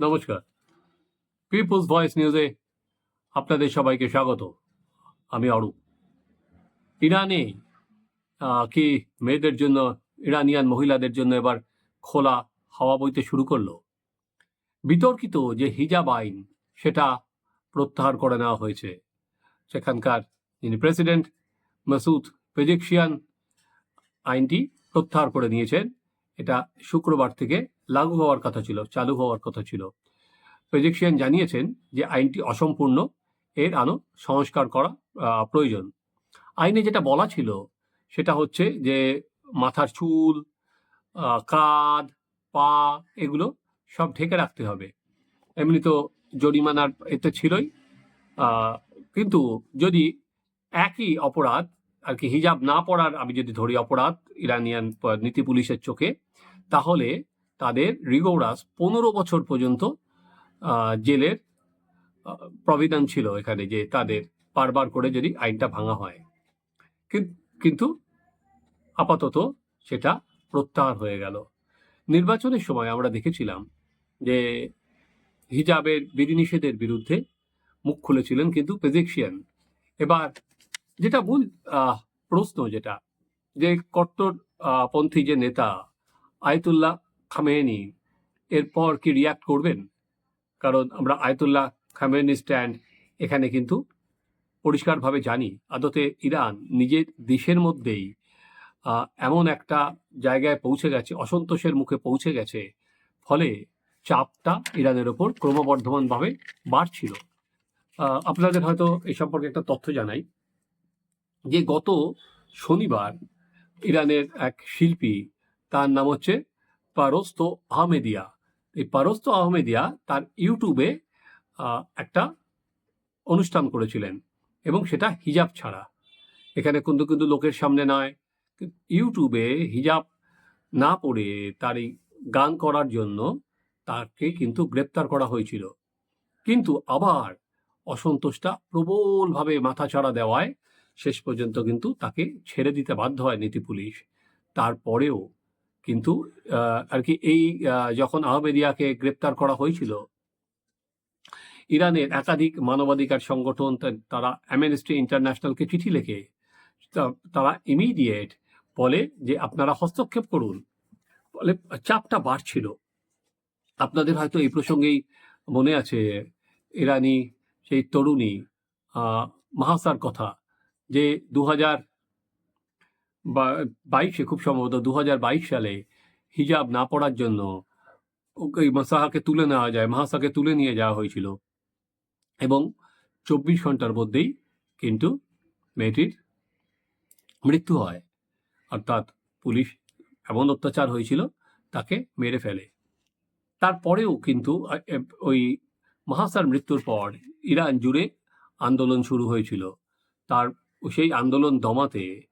নমস্কার। People's voice নিউজে আপনাদের সবাইকে স্বাগত। আমি অরূপ। ইরানে কি মেয়েদের জন্য, ইরানিয়ান মহিলাদের জন্য এবার খোলা হাওয়া বইতে শুরু করল। বিতর্কিত যে হিজাব আইন, সেটা প্রত্যাহার করে নেওয়া হয়েছে। সেখানকার যিনি প্রেসিডেন্ট, মাসুদ পেজেকশিয়ান, আইনটি প্রত্যাহার করে নিয়েছেন। এটা শুক্রবার থেকে লাগু হওয়ার কথা ছিল, চালু হওয়ার কথা ছিল। পেজেকশিয়ান জানিয়েছেন যে আইনটি অসম্পূর্ণ, এর আনো সংস্কার করা প্রয়োজন। আইনে যেটা বলা ছিল, সেটা হচ্ছে যে মাথার চুল কাঁধ, পা, এগুলো সব ঢেকে রাখতে হবে। এমনি তো জরিমানার এতে ছিলই কিন্তু যদি একই অপরাধ, আর কি হিজাব না পড়ার, আমি যদি ধরি অপরাধ, ইরানিয়ান নীতি পুলিশের চোখে, তাহলে তাদের রিগোরাস পনেরো বছর পর্যন্ত জেলের প্রবিধান ছিল এখানে যে তাদের বারবার করে যদি আইনটা ভাঙা হয়। কিন- কিন্তু আপাতত সেটা প্রত্যাহার হয়ে গেল। নির্বাচনের সময় আমরা দেখেছিলাম যে হিজাবের বিধিনিষেধের বিরুদ্ধে মুখ খুলেছিলেন কিন্তু পেজেকশিয়ান এবার যেটা মূল প্রশ্ন যেটা যে কট্টর পন্থী যে নেতা আয়তুল্লাহ খামেনি এরপর কি রিয়াক্ট করবেন? কারণ আমরা আয়তুল্লাহ খামেনি স্ট্যান্ড এখানে কিন্তু পরিষ্কারভাবে জানি। আদতে ইরান নিজের দেশের মধ্যেই এমন একটা জায়গায় পৌঁছে গেছে, অসন্তোষের মুখে পৌঁছে গেছে, ফলে চাপটা ইরানের ওপর ক্রমবর্ধমানভাবে বাড়ছিল। আপনাদের হয়তো এই সম্পর্কে একটা তথ্য জানাই, যে গত শনিবার ইরানের এক শিল্পী, তার নাম হচ্ছে পারস্তো আহমেদিয়া। এই পারস্ত আহমেদিয়া তার ইউটিউবে একটা অনুষ্ঠান করেছিলেন এবং সেটা হিজাব ছাড়া। এখানে কিন্তু কিন্তু লোকের সামনে নয়। ইউটিউবে হিজাব না পড়ে তার এই গান করার জন্য তাকে কিন্তু গ্রেপ্তার করা হয়েছিল। কিন্তু আবার অসন্তোষটা প্রবলভাবে মাথাচাড়া দেওয়ায় শেষ পর্যন্ত কিন্তু তাকে ছেড়ে দিতে বাধ্য হয় নীতি পুলিশ। তারপরেও কিন্তু আর কি এই যখন আহমেদিয়াকে গ্রেপ্তার করা হয়েছিল, ইরানের একাধিক মানবাধিকার সংগঠন তারা অ্যামনেস্টি ইন্টারন্যাশনালকে চিঠি লেখে তারা ইমিডিয়েট বলে যে আপনারা হস্তক্ষেপ করুন। ফলে চাপটা বাড়ছিল। আপনাদের হয়তো এই প্রসঙ্গেই মনে আছে ইরানি সেই তরুণী মাহাসার কথা যে দু হাজার বাইশে খুব সম্ভবত দু হাজার বাইশ সালে হিজাব না পড়ার জন্য ওই মাসাহাকে তুলে নেওয়া যায়, মাহাসাকে তুলে নিয়ে যাওয়া হয়েছিল। এবং চব্বিশ ঘণ্টার মধ্যেই কিন্তু মেয়েটির মৃত্যু হয়। অর্থাৎ পুলিশ এমন অত্যাচার হয়েছিল, তাকে মেরে ফেলে। তারপরেও কিন্তু ওই মাহাসার মৃত্যুর পর ইরান জুড়ে আন্দোলন শুরু হয়েছিল। তার সেই আন্দোলন দমাতে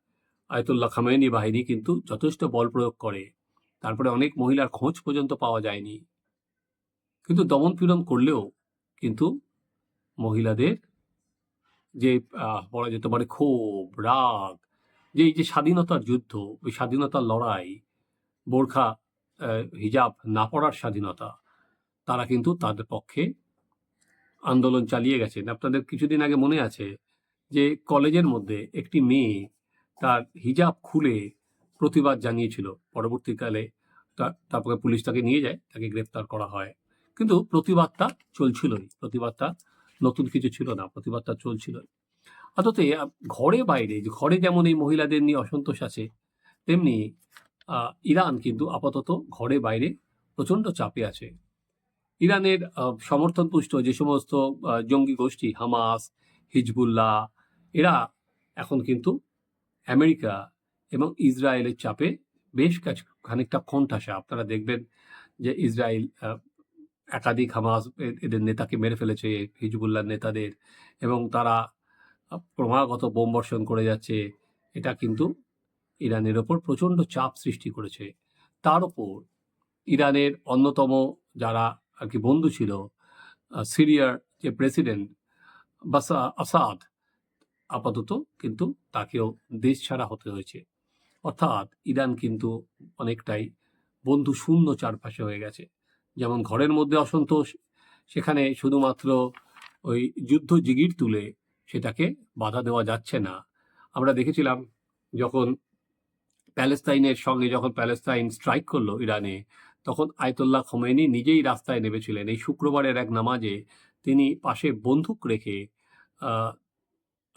আয়তুল্লাহ খামেনি বাহিনী কিন্তু যথেষ্ট বল প্রয়োগ করে। তারপরে অনেক মহিলার খোঁজ পর্যন্ত পাওয়া যায়নি। কিন্তু দমন পীড়ন করলেও কিন্তু মহিলাদের যে বলা যেতে পারে ক্ষোভ, রাগ, যে, এই যে স্বাধীনতার যুদ্ধ, ওই স্বাধীনতার লড়াই, বোরখা হিজাব না পড়ার স্বাধীনতা, তারা কিন্তু তাদের পক্ষে আন্দোলন চালিয়ে গেছেন। আপনাদের কিছুদিন আগে মনে আছে যে, কলেজের মধ্যে একটি মেয়ে তার হিজাব খুলে প্রতিবাদ জানিয়েছিল। পরবর্তীকালে তারপরে পুলিশ তাকে নিয়ে যায়, তাকে গ্রেপ্তার করা হয়। কিন্তু প্রতিবাদটা চলছিলই, প্রতিবাদটা নতুন কিছু ছিল না, প্রতিবাদটা চলছিল অথচ ঘরে বাইরে, ঘরে যেমন এই মহিলাদের নিয়ে অসন্তোষ আছে, তেমনি ইরান কিন্তু আপাতত ঘরে বাইরে প্রচণ্ড চাপে আছে। ইরানের সমর্থনপুষ্ট যে সমস্ত জঙ্গি গোষ্ঠী, হামাস, হিজবুল্লাহ, এরা এখন কিন্তু আমেরিকা এবং ইসরায়েলের চাপে বেশ কাছ- খানিকটা কোণঠাসা আপনারা দেখবেন যে ইসরায়েল একাধিক হামাস এদের নেতাকে মেরে ফেলেছে হিজবুল্লাহ নেতাদের, এবং তারা ক্রমাগত বোম বর্ষণ করে যাচ্ছে। এটা কিন্তু ইরানের ওপর প্রচণ্ড চাপ সৃষ্টি করেছে। তার ওপর ইরানের অন্যতম যারা আর কি বন্ধু ছিল সিরিয়ার যে প্রেসিডেন্ট, বাসা আসাদ আপাতত কিন্তু তাকেও দেশ ছাড়া হতে হয়েছে। অর্থাৎ ইরান কিন্তু অনেকটাই বন্ধু শূন্য চারপাশে হয়ে গেছে। যেমন ঘরের মধ্যে অসন্তোষ, সেখানে শুধুমাত্র ওই যুদ্ধ জিগির তুলে সেটাকে বাধা দেওয়া যাচ্ছে না। আমরা দেখেছিলাম যখন প্যালেস্তাইনের সঙ্গে যখন প্যালেস্তাইন স্ট্রাইক করল ইরানে, তখন আয়তুল্লাহ খোমেনি নিজেই রাস্তায় নেমেছিলেন। এই শুক্রবারের এক নামাজে তিনি পাশে বন্দুক রেখে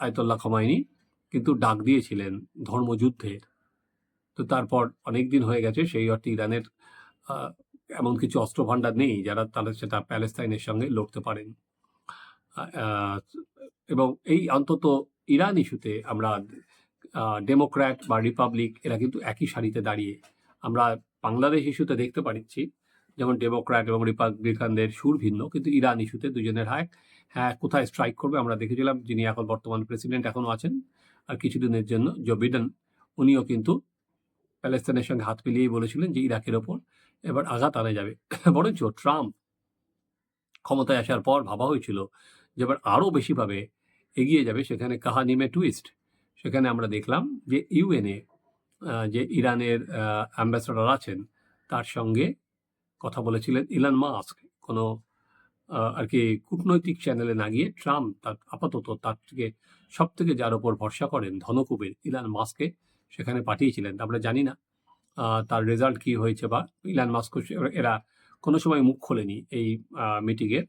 আহ, আয়তুল্লাহ খোমাইনি কিন্তু ডাক দিয়েছিলেন ধর্মযুদ্ধের তো তারপর অনেক দিন হয়ে গেছে সেই অর্থে ইরানের এমন কিছু অস্ত্র ভাণ্ডার নেই যারা তারা সেটা প্যালেস্তাইনের সঙ্গে লড়তে পারেন। এবং এই অন্তত ইরান ইস্যুতে আমরা ডেমোক্র্যাট বা রিপাবলিক এরা কিন্তু একই সারিতে দাঁড়িয়ে আমরা বাংলাদেশ ইস্যুতে দেখতে পাচ্ছি। যেমন ডেমোক্র্যাট এবং রিপাবলিকানদের সুর ভিন্ন, কিন্তু ইরান ইস্যুতে দুজনের হায়। হ্যাঁ কোথায় স্ট্রাইক করবে আমরা দেখেছিলাম, যিনি এখন বর্তমান প্রেসিডেন্ট এখনও আছেন, আর কিছুদিনের জন্য জো বিডেন উনিও কিন্তু প্যালেস্তাইনের সঙ্গে হাত মিলিয়েই বলেছিলেন যে ইরাকের ওপর এবার আঘাত আনা যাবে। বরঞ্চ ট্রাম্প ক্ষমতায় আসার পর ভাবা হয়েছিল যে এবার আরও বেশিভাবে এগিয়ে যাবে। সেখানে কাহানিমে টুইস্ট সেখানে আমরা দেখলাম যে ইউএনএ যে ইরানের অ্যাম্বাসেডর আছেন, তার সঙ্গে কথা বলেছিলেন ইলান মাস্ক। কোনো আর কি কূটনৈতিক চ্যানেলে না গিয়ে ট্রাম্প তার আপাতত তার থেকে সব থেকে যার ওপর ভরসা করেন ধনকুবের ইলান মাস্ককে সেখানে পাঠিয়েছিলেন। আমরা জানি না তার রেজাল্ট কি হয়েছে বা ইলান মাস্ক এরা কোনো সময় মুখ খোলেনি এই মিটিংয়ের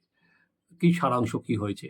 কি সারাংশ কি হয়েছে?